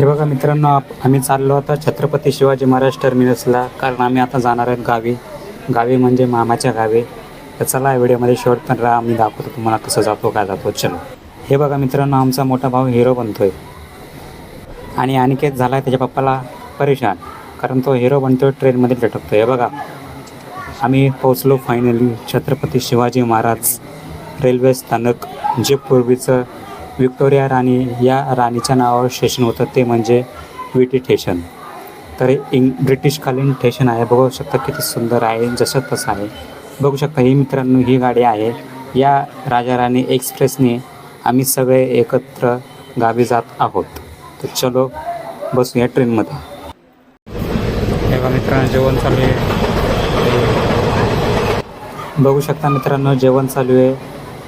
हे बघा मित्रांनो आप- आम्ही चाललो आता छत्रपती शिवाजी महाराज टर्मिनसला. कारण आम्ही आता जाणार आहेत गावी. गावी म्हणजे मामाच्या गावी. तर चला व्हिडिओमध्ये शेवट पण राहा. आम्ही दाखवतो तुम्हाला कसं जातो काय जातो. चलो. हे बघा मित्रांनो आमचा मोठा भाऊ हिरो बनतोय. आणि अनिकेत झाला आहे त्याच्या पप्पाला परेशान. कारण तो हिरो बनतोय ट्रेनमध्ये लटकतो हे बघा. आम्ही पोचलो फायनली छत्रपती शिवाजी महाराज रेल्वे स्थानक जे पूर्वीचं विक्टोरिया राणी या राणीच्या नावावर स्टेशन होतं. ते म्हणजे विटी ठेशन तर इंग ब्रिटिशकालीन ठेशन आहे. बघू शकता किती सुंदर आहे जसं तसं आहे. बघू शकता ही मित्रांनो ही गाडी आहे. या राजा राणी एक्सप्रेसने आम्ही सगळे एकत्र गावी जात आहोत. तर चलो बसूया ट्रेनमध्ये. मित्रांनो जेवण चालू आहे. बघू शकता मित्रांनो जेवण चालू आहे.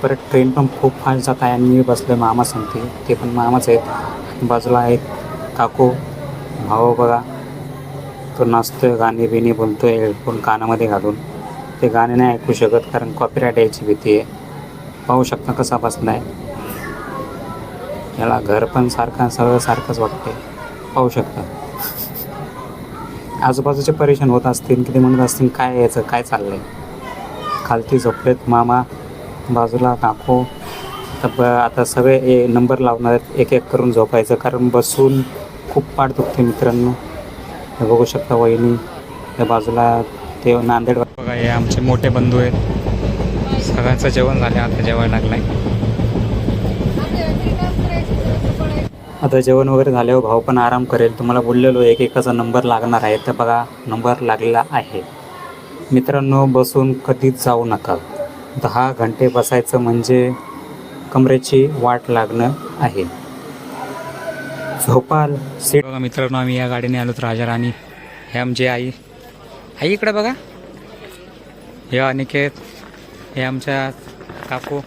परत ट्रेन पण खूप फास्ट जात आहे आणि मी बसलो मामा सांगते. ते पण मामाच आहेत. बाजूला आहेत काकू भाऊ बघा. तो नाचतोय गाणे बिणे बोलतोय हेडफोन कानामध्ये घालून. ते गाणे नाही ऐकू शकत कारण कॉपीराईट यायची भीती आहे. पाहू शकता कसा बसलाय. याला घर पण सारखं सगळं सारखंच वाटते पाहू शकता. आजूबाजूचे परेशान होत असतील की ते म्हणत असतील काय यायचं काय चाललंय? खालती झोपलेत मामा. बाजूला काकू तर ब आता सगळे ए नंबर लावणार आहेत. एक एक करून झोपायचं. कारण बसून खूप पाठ दुखते मित्रांनो. हे बघू शकता वहिनी. त्या बाजूला ते नांदेड बघा हे आमचे मोठे बंधू आहेत. सगळ्यांचं जेवण झालं. आता जेवायला लागलाय. आता जेवण वगैरे झाल्यावर भाऊ पण आराम करेल. तुम्हाला बोललेलो एक एकाचा नंबर लागणार आहे. तर बघा नंबर लागलेला आहे. मित्रांनो बसून कधीच जाऊ नका. दहा घंटे बसायचं म्हणजे कमरेची वाट लागणं आहे. झोपाल सीट बघा मित्रांनो आम्ही या गाडीने आलो राजा राणी हे आमची आई. आई इकडे बघा. हे अनिकेत. हे आमच्या काकू.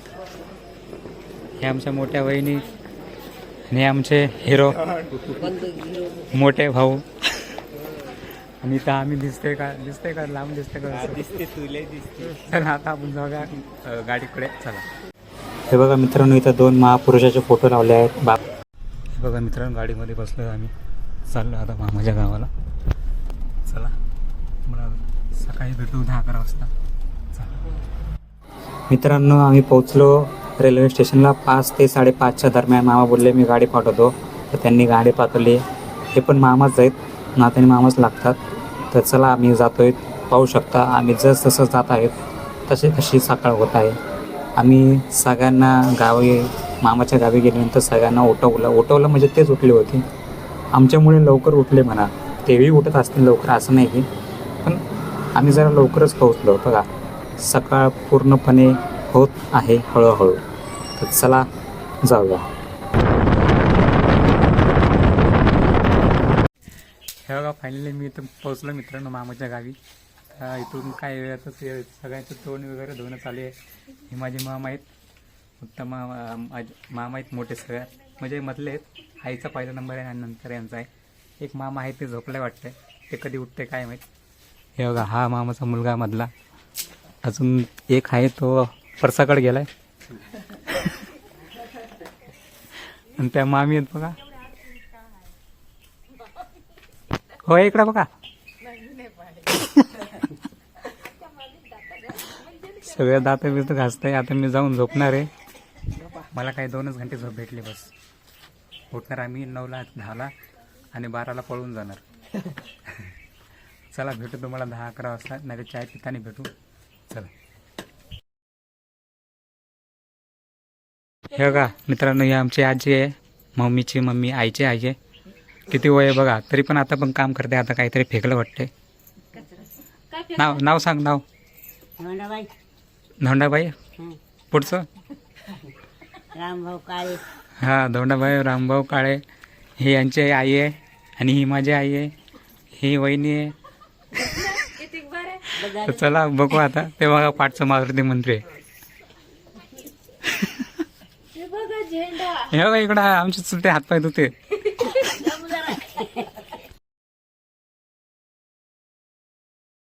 हे आमच्या मोठ्या वहिनी. आणि हे आमचे हिरो. मोठे भाऊ. आणि इथं आम्ही दिसतोय का दिसतोय का? लांब दिसतोय का? दिसते तुले दिसते. चला आता आपण जाऊया गाडीकडे. चला. हे बघा मित्रांनो इथं दोन महापुरुषाचे फोटो लावले आहेत. बाप हे बघा मित्रांनो गाडीमध्ये बसलो आम्ही. चाललो आता मामाच्या गावाला. चला. मला सकाळी भेटू दहा अकरा वाजता. चला. मित्रांनो आम्ही पोहोचलो रेल्वे स्टेशनला. पाच ते साडेपाचच्या दरम्यान मामा बोलले मी गाडी पाठवतो. तर त्यांनी गाडी पाठवली. हे पण मामाच आहेत. नात्याने मामाच लागतात. तर चला आम्ही जातोय. पाहू शकता आम्ही जस तसं जात आहेत तशी तशी सकाळ होत आहे. आम्ही सगळ्यांना गावी मामाच्या गावी गेल्यानंतर सगळ्यांना उठवलं उठवलं म्हणजे तेच उठले होते. आमच्यामुळे लवकर उठले म्हणा. तेही उठत असतील लवकर असं नाही की पण आम्ही जरा लवकरच पोहोचलो. बघा सकाळ पूर्णपणे होत आहे हळूहळू. तर चला जाऊया. ह्या बघा फायनली मी इथं पोहोचलो मित्रांनो मामाच्या गावी. इथून काय वेळातच सगळ्यांचं तोंड वगैरे धुणं चालू आहे. हे माझे मामा आहेत. उत्तम मामा मामा आहेत मोठे सगळ्यात म्हणजे मधले आहेत. आईचा पहिला नंबर आहे आणि नंतर यांचा आहे. एक मामा आहे ते झोपले वाटतंय. ते कधी उठते काय माहीत. हे बघा हा मामाचा मुलगा मधला. अजून एक आहे तो परसाकडे गेलाय. आणि त्या मामी आहेत बघा. हो इकडे बघा. सगळ्या दात बित घासतंय आता मी जाऊन झोपणार आहे. मला काही दोनच घंटे झोप भेटली बस. उठणार आम्ही नऊला दहाला आणि बाराला पळून जाणार. चला भेटू तुम्हाला दहा अकरा वाजता. नाही तर चाय पिताने भेटू. चला. हे बघा मित्रांनो ही आमची आजी आहे. मम्मीची मम्मी आईची आई आहे. किती वय आहे बघा तरी पण आता पण काम करते आता काहीतरी फेकलं वाटते नाव नाव सांग नाव. धोंडाबाई धोंडाबाई हं. पुढचं? रामभाऊ काळे. हा धोंडाबाई रामभाऊ काळे. ही यांची आई आहे आणि ही माझी आई आहे. ही वहिनी आहे. तर चला बघू आता. ते बघा पाठचं मारुती मंत्री आहे. हे बघा इकडं आमचे चुलते हातपाय धुते. フフフ。